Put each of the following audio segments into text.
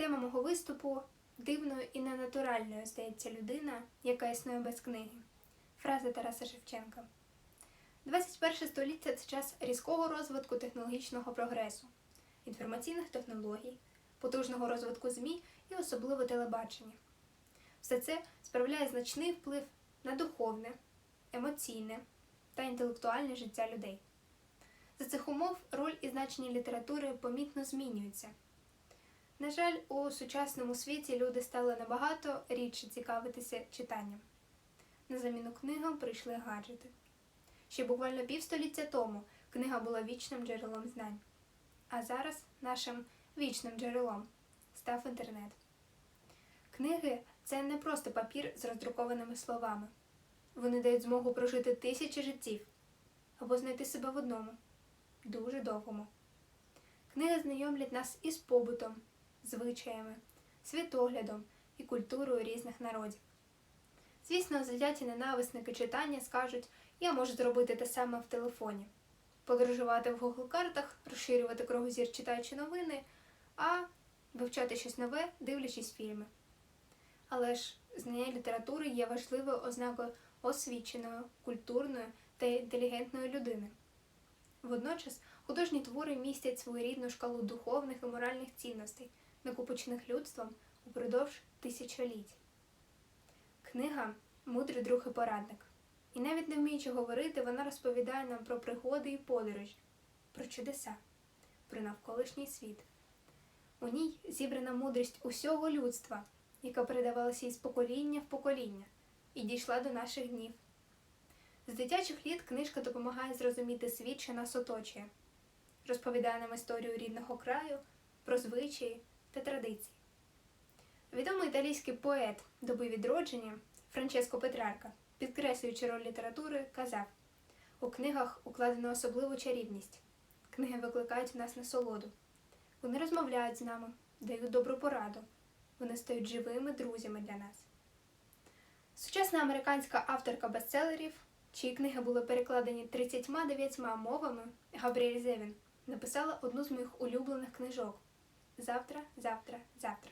Тема мого виступу дивною і ненатуральною здається людина, яка існує без книги. Фраза Тараса Шевченка. 21 століття це час різкого розвитку технологічного прогресу, інформаційних технологій, потужного розвитку ЗМІ і особливо телебачення. Все це справляє значний вплив на духовне, емоційне та інтелектуальне життя людей. За цих умов роль і значення літератури помітно змінюються. На жаль, у сучасному світі люди стали набагато рідше цікавитися читанням. На заміну книгам прийшли гаджети. Ще буквально півстоліття тому книга була вічним джерелом знань. А зараз нашим вічним джерелом став інтернет. Книги це не просто папір з роздрукованими словами. Вони дають змогу прожити тисячі життів або знайти себе в одному, дуже довгому. Книги знайомлять нас із побутом, звичаями, світоглядом і культурою різних народів. Звісно, завзяті ненависники читання скажуть, я можу зробити те саме в телефоні, подорожувати в Google картах, розширювати кругозір читаючи новини, а вивчати щось нове, дивлячись фільми. Але ж знання літератури є важливою ознакою освіченої, культурної та інтелігентної людини. Водночас художні твори містять своєрідну шкалу духовних і моральних цінностей, накопичених людством упродовж тисячоліть. Книга мудрий друг і порадник. І навіть не вміючи говорити, вона розповідає нам про пригоди і подорожі, про чудеса, про навколишній світ. У ній зібрана мудрість усього людства, яка передавалася із покоління в покоління і дійшла до наших днів. З дитячих літ книжка допомагає зрозуміти світ, що нас оточує, розповідає нам історію рідного краю, про звичаї та традиції. Відомий італійський поет доби відродження Франческо Петрарка, підкреслюючи роль літератури, казав: у книгах укладено особливу чарівність. Книги викликають в нас насолоду. Вони розмовляють з нами, дають добру пораду. Вони стають живими друзями для нас. Сучасна американська авторка бестселерів, чиї книги були перекладені 39 мовами, Габріель Зевін, написала одну з моїх улюблених книжок Завтра, завтра, завтра.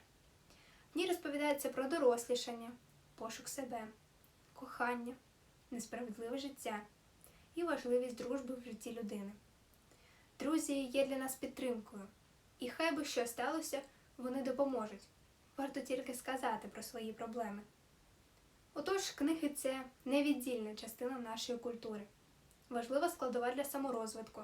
В ній розповідається про дорослішання, пошук себе, кохання, несправедливе життя і важливість дружби в житті людини. Друзі є для нас підтримкою, і хай би що сталося, вони допоможуть. Варто тільки сказати про свої проблеми. Отож, книги це невіддільна частина нашої культури, важлива складова для саморозвитку.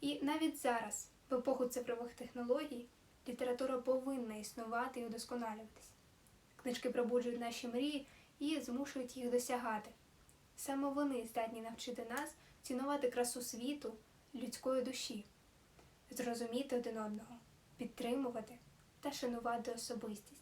І навіть зараз, в епоху цифрових технологій, література повинна існувати і удосконалюватись. Книжки пробуджують наші мрії і змушують їх досягати. Саме вони здатні навчити нас цінувати красу світу, людської душі, зрозуміти один одного, підтримувати та шанувати особистість.